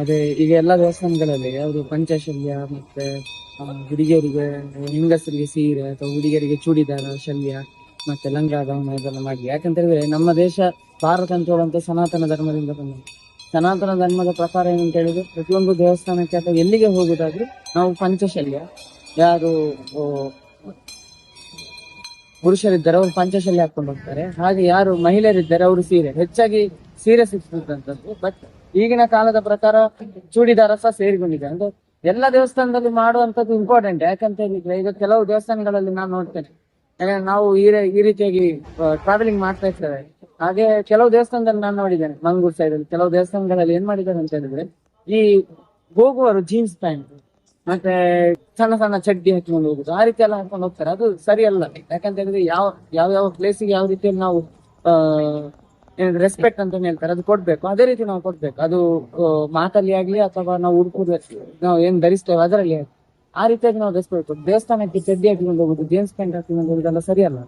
ಅದೇ, ಈಗ ಎಲ್ಲಾ ದೇವಸ್ಥಾನಗಳಲ್ಲಿ, ಯಾವುದು ಪಂಚಶಲ್ಯ ಮತ್ತೆ ಹುಡುಗಿಯರಿಗೆ, ಹೆಂಗಸರಿಗೆ ಸೀರೆ ಅಥವಾ ಹುಡುಗಿಯರಿಗೆ ಚೂಡಿದಾರ, ಶಲ್ಯ ಮತ್ತೆ ಲಂಗ ಧರ್ಮ ಇದೆಲ್ಲ ಮಾಡಿ. ಯಾಕಂತ ಹೇಳಿದ್ರೆ, ನಮ್ಮ ದೇಶ ಭಾರತ ಅಂತ ಹೇಳುವಂತ ಸನಾತನ ಧರ್ಮದಿಂದ ಬಂದಿದೆ ಸನಾತನ ಧರ್ಮದ ಪ್ರಕಾರ ಏನಂತ ಹೇಳಿದ್ರೆ, ಪ್ರತಿಯೊಂದು ದೇವಸ್ಥಾನಕ್ಕೆ ಅಥವಾ ಎಲ್ಲಿಗೆ ಹೋಗುದಾದ್ರೂ ನಾವು ಪಂಚಶಲ್ಯ, ಯಾರು ಪುರುಷರಿದ್ದಾರೆ, ಅವರು ಪಂಚಶಾಲೆ ಹಾಕೊಂಡು ಹೋಗ್ತಾರೆ. ಹಾಗೆ ಯಾರು ಮಹಿಳೆಯರಿದ್ದಾರೆ, ಅವರು ಸೀರೆ. ಹೆಚ್ಚಾಗಿ ಸೀರೆ ಸಿಗ್ತದಂತದ್ದು ಬಟ್ ಈಗಿನ ಕಾಲದ ಪ್ರಕಾರ ಚೂಡಿದಾರ ಸಹ ಸೇರಿಕೊಂಡಿದೆ ಅಂದ್ರೆ ಎಲ್ಲ ದೇವಸ್ಥಾನದಲ್ಲಿ ಮಾಡುವಂತದ್ದು ಇಂಪಾರ್ಟೆಂಟ್ ಯಾಕಂತ ಹೇಳಿದ್ರೆ ಈಗ ಕೆಲವು ದೇವಸ್ಥಾನಗಳಲ್ಲಿ ನಾನು ನೋಡ್ತೇನೆ. ಯಾಕಂದ್ರೆ ನಾವು ಈ ಈ ರೀತಿಯಾಗಿ ಟ್ರಾವೆಲಿಂಗ್ ಮಾಡ್ತಾ ಇರ್ತೇವೆ. ಹಾಗೆ ಕೆಲವು ದೇವಸ್ಥಾನದಲ್ಲಿ ನಾನು ನೋಡಿದ್ದೇನೆ, ಮಂಗಳೂರು ಸೈಡ್ ಅಲ್ಲಿ. ಕೆಲವು ದೇವಸ್ಥಾನಗಳಲ್ಲಿ ಏನ್ ಮಾಡಿದ್ದಾರೆ ಅಂತ ಹೇಳಿದ್ರೆ ಈ ಹೋಗುವರು ಜೀನ್ಸ್ ಪ್ಯಾಂಟ್ ಮತ್ತೆ ಸಣ್ಣ ಸಣ್ಣ ಚಡ್ಡಿ ಹಾಕಿಕೊಂಡು ಹೋಗುದು ಆ ರೀತಿ ಎಲ್ಲ ಹಾಕೊಂಡು ಹೋಗ್ತಾರೆ. ಅದು ಸರಿಯಲ್ಲ ಯಾಕಂತ ಹೇಳಿದ್ರೆ ಯಾವ ಯಾವ ಯಾವ ಪ್ಲೇಸಿಗೆ ಯಾವ ರೀತಿಯಲ್ಲಿ ನಾವು ರೆಸ್ಪೆಕ್ಟ್ ಅಂತ ಹೇಳ್ತಾರೆ, ಅದು ಕೊಡ್ಬೇಕು. ಅದೇ ರೀತಿ ನಾವು ಕೊಡ್ಬೇಕು. ಅದು ಮಾತಲ್ಲಿ ಆಗ್ಲಿ ಅಥವಾ ನಾವು ಉಡುಪುದು ನಾವು ಏನ್ ಧರಿಸ್ತೇವೆ ಅದರಲ್ಲಿ. ಆ ರೀತಿಯಾಗಿ ನಾವು ರೆಸ್ಪೆಕ್ಟ್ ಕೊಡ್ಬೇಕು. ದೇವಸ್ಥಾನಕ್ಕೆ ಚಡ್ಡಿ ಹಾಕಿಕೊಂಡು ಹೋಗುದು ಜೀನ್ಸ್ ಪ್ಯಾಂಟ್ ಹಾಕಿಕೊಂಡು ಹೋಗುದೆಲ್ಲ ಸರಿಯಲ್ಲ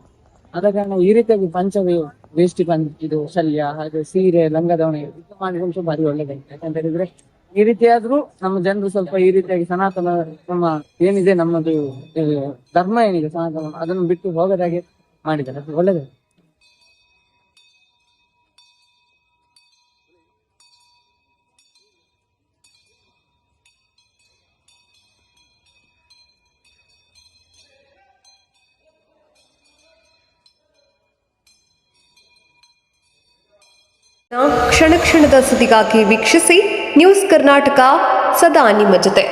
ಆದ ಕಾರಣ ನಾವು ಈ ರೀತಿಯಾಗಿ ಪಂಚವೇ ವೇಷ್ಟಿ ಬಂದ್ ಇದು ಶಲ್ಯ, ಹಾಗೆ ಸೀರೆ, ಲಂಗದವಣೆ, ಇದು ಅಂಶ ಭಾರಿ ಒಳ್ಳೇದಾಯ್ತು. ಯಾಕಂತ ಹೇಳಿದ್ರೆ ಈ ರೀತಿ ಆದ್ರೂ ನಮ್ಮ ಜನರು ಸ್ವಲ್ಪ ಈ ರೀತಿಯಾಗಿ ಸನಾತನ ನಮ್ಮ ಏನಿದೆ ನಮ್ಮದು ಧರ್ಮ ಏನಿದೆ ಸನಾತನ ಅದನ್ನು ಬಿಟ್ಟು ಹೋಗದಾಗೆ ಮಾಡಿದ್ದಾರೆ. ಅದು ಒಳ್ಳೇದು ಕ್ಷಣ ಕ್ಷಣದ ಸುದ್ದಿಗಾಗಿ ವೀಕ್ಷಿಸಿ ನ್ಯೂಸ್ ಕರ್ನಾಟಕ ಸದಾ ನಿಮ್ಮ ಜೊತೆ